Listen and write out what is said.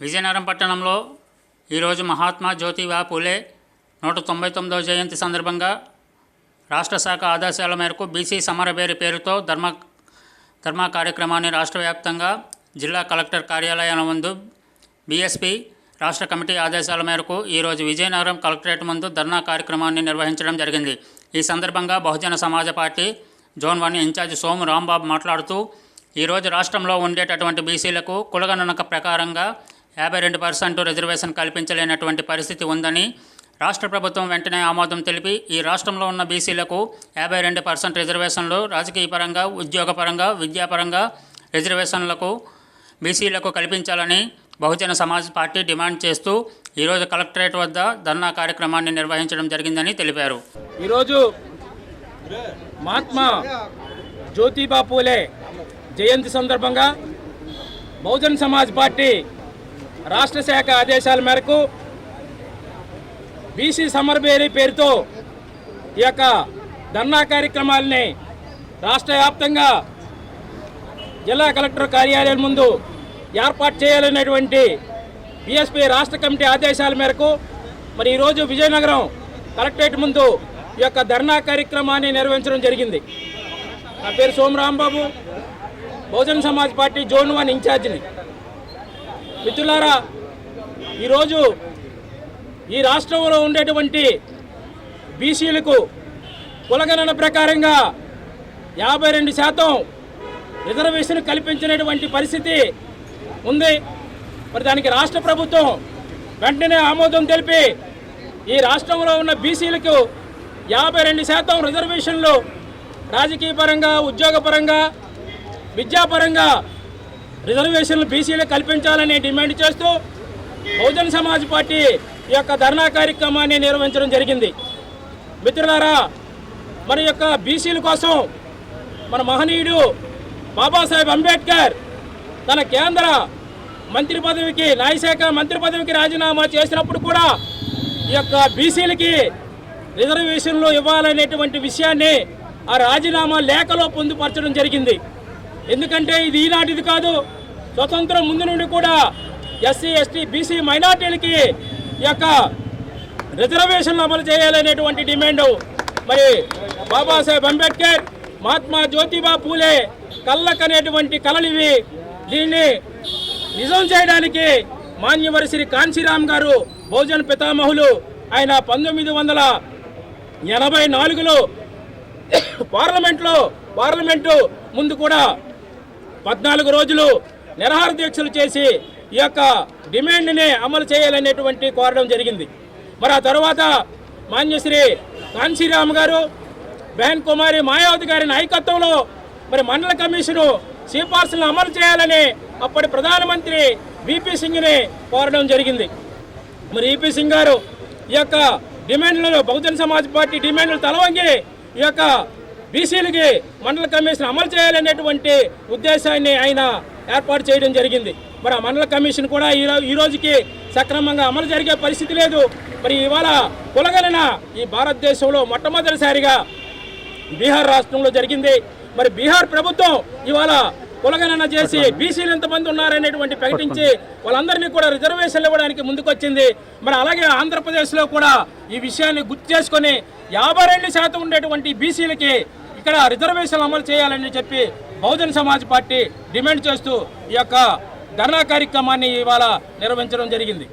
విజయనగరం పట్టణంలో ఈరోజు మహాత్మా జ్యోతిబా పూలే నూట తొంభై తొమ్మిదవ జయంతి సందర్భంగా రాష్ట్ర శాఖ ఆదేశాల మేరకు బీసీ సమరబేరి పేరుతో ధర్మ కర్మ కార్యక్రమాన్ని రాష్ట్ర వ్యాప్తంగా జిల్లా కలెక్టర్ కార్యాలయాల ముందు బీఎస్పీ రాష్ట్ర కమిటీ ఆదేశాల మేరకు ఈరోజు విజయనగరం కలెక్టరేట్ ముందు ధర్నా కార్యక్రమాన్ని నిర్వహించడం జరిగింది. ఈ సందర్భంగా Bahujan Samaj party zone one incharge Somu Rambabu మాట్లాడుతూ ఈరోజు రాష్ట్రంలో ఉండేటటువంటి బీసీలకు కులగణనక ప్రకారంగా యాభై రెండు పర్సెంట్ రిజర్వేషన్ కల్పించలేనటువంటి పరిస్థితి ఉందని రాష్ట్ర ప్రభుత్వం వెంటనే ఆమోదం తెలిపి ఈ రాష్ట్రంలో ఉన్న బీసీలకు యాభై రెండు పర్సెంట్ రిజర్వేషన్లు రాజకీయపరంగా ఉద్యోగపరంగా విద్యాపరంగా రిజర్వేషన్లకు బీసీలకు కల్పించాలని బహుజన సమాజ్ పార్టీ డిమాండ్ చేస్తూ ఈరోజు కలెక్టరేట్ వద్ద ధర్నా కార్యక్రమాన్ని నిర్వహించడం జరిగిందని తెలిపారు. ఈరోజు మహాత్మా జ్యోతిబా పూలే జయంతి సందర్భంగా బహుజన్ సమాజ్ పార్టీ రాష్ట్ర శాఖ ఆదేశాల మేరకు బీసీ సమర్బేరీ పేరుతో ఈ యొక్క ధర్నా కార్యక్రమాలని రాష్ట్ర వ్యాప్తంగా జిల్లా కలెక్టర్ కార్యాలయం ముందు ఏర్పాటు చేయాలనేటువంటి బీఎస్పీ రాష్ట్ర కమిటీ ఆదేశాల మేరకు మరి ఈరోజు విజయనగరం కలెక్టరేట్ ముందు ఈ యొక్క ధర్నా కార్యక్రమాన్ని నిర్వహించడం జరిగింది. నా పేరు Somu Rambabu. Bahujan Samaj party zone one ఇన్ఛార్జిని. మిత్రులారా ఈరోజు ఈ రాష్ట్రంలో ఉండేటువంటి బీసీలకు కులగణన ప్రకారంగా యాభై రెండు శాతం రిజర్వేషన్ కల్పించినటువంటి పరిస్థితి ఉంది. మరి దానికి రాష్ట్ర ప్రభుత్వం వెంటనే ఆమోదం తెలిపి ఈ రాష్ట్రంలో ఉన్న బీసీలకు యాభై రెండు శాతం రిజర్వేషన్లు రాజకీయ పరంగా ఉద్యోగపరంగా విద్యాపరంగా రిజర్వేషన్లు బీసీలకు కల్పించాలని డిమాండ్ చేస్తూ బహుజన్ సమాజ్ పార్టీ ఈ యొక్క ధర్నా కార్యక్రమాన్ని నిర్వహించడం జరిగింది. మిత్రులారా మన యొక్క బీసీల కోసం మన మహనీయుడు బాబాసాహెబ్ అంబేద్కర్ తన కేంద్ర మంత్రి పదవికి న్యాయశాఖ మంత్రి పదవికి రాజీనామా చేసినప్పుడు కూడా ఈ యొక్క బీసీలకి రిజర్వేషన్లు ఇవ్వాలనేటువంటి విషయాన్ని ఆ రాజీనామా లేఖలో పొందుపరచడం జరిగింది. ఎందుకంటే ఇది ఈనాటిది కాదు స్వతంత్రం ముందు నుండి కూడా ఎస్సీ ఎస్టీ బీసీ మైనార్టీలకి ఈ యొక్క రిజర్వేషన్లు అమలు చేయాలనేటువంటి డిమాండ్ మరి బాబాసాహెబ్ అంబేద్కర్ మహాత్మా జ్యోతిబా పూలే కళ్ళకనేటువంటి కళలివి. దీన్ని నిజం చేయడానికి మాన్యవరి శ్రీ కాంశీరామ్ గారు బహుజన్ పితామహులు ఆయన పంతొమ్మిది వందల ఎనభై నాలుగులో పార్లమెంట్లో పార్లమెంటు ముందు కూడా పద్నాలుగు రోజులు నిరహార దీక్షలు చేసి ఈ యొక్క డిమాండ్ని అమలు చేయాలనేటువంటి కోరడం జరిగింది. మరి ఆ తర్వాత మాన్యశ్రీ కాంశీరామ్ గారు బెహన్ కుమారి మాయావతి గారి నాయకత్వంలో మరి మండల కమిషను సిఫార్సులను అమలు చేయాలని అప్పటి ప్రధానమంత్రి విపి సింగ్ని కోరడం జరిగింది. మరి ఈపీ సింగ్ గారు ఈ యొక్క డిమాండ్లను బహుజన సమాజ్ పార్టీ డిమాండ్లు తలవంగి ఈ యొక్క బీసీలకి మండల కమిషన్ అమలు చేయాలనేటువంటి ఉద్దేశాన్ని ఆయన ఏర్పాటు చేయడం జరిగింది. మరి ఆ మండల కమిషన్ కూడా ఈ ఈ రోజుకి సక్రమంగా అమలు జరిగే పరిస్థితి లేదు. మరి ఇవాళ కులగలన ఈ భారతదేశంలో మొట్టమొదటిసారిగా బీహార్ రాష్ట్రంలో జరిగింది. మరి బీహార్ ప్రభుత్వం ఇవాళ కులగణన చేసి బీసీలు ఎంతమంది ఉన్నారనేటువంటి ప్రకటించి వాళ్ళందరినీ కూడా రిజర్వేషన్లు ఇవ్వడానికి ముందుకొచ్చింది. మరి అలాగే ఆంధ్రప్రదేశ్లో కూడా ఈ విషయాన్ని గుర్తు చేసుకొని యాభై రెండు శాతం ఉండేటువంటి బీసీలకి ఇక్కడ రిజర్వేషన్లు అమలు చేయాలని చెప్పి బహుజన్ సమాజ్ పార్టీ డిమాండ్ చేస్తూ ఈ యొక్క ధర్నా కార్యక్రమాన్ని ఇవాళ నిర్వహించడం జరిగింది.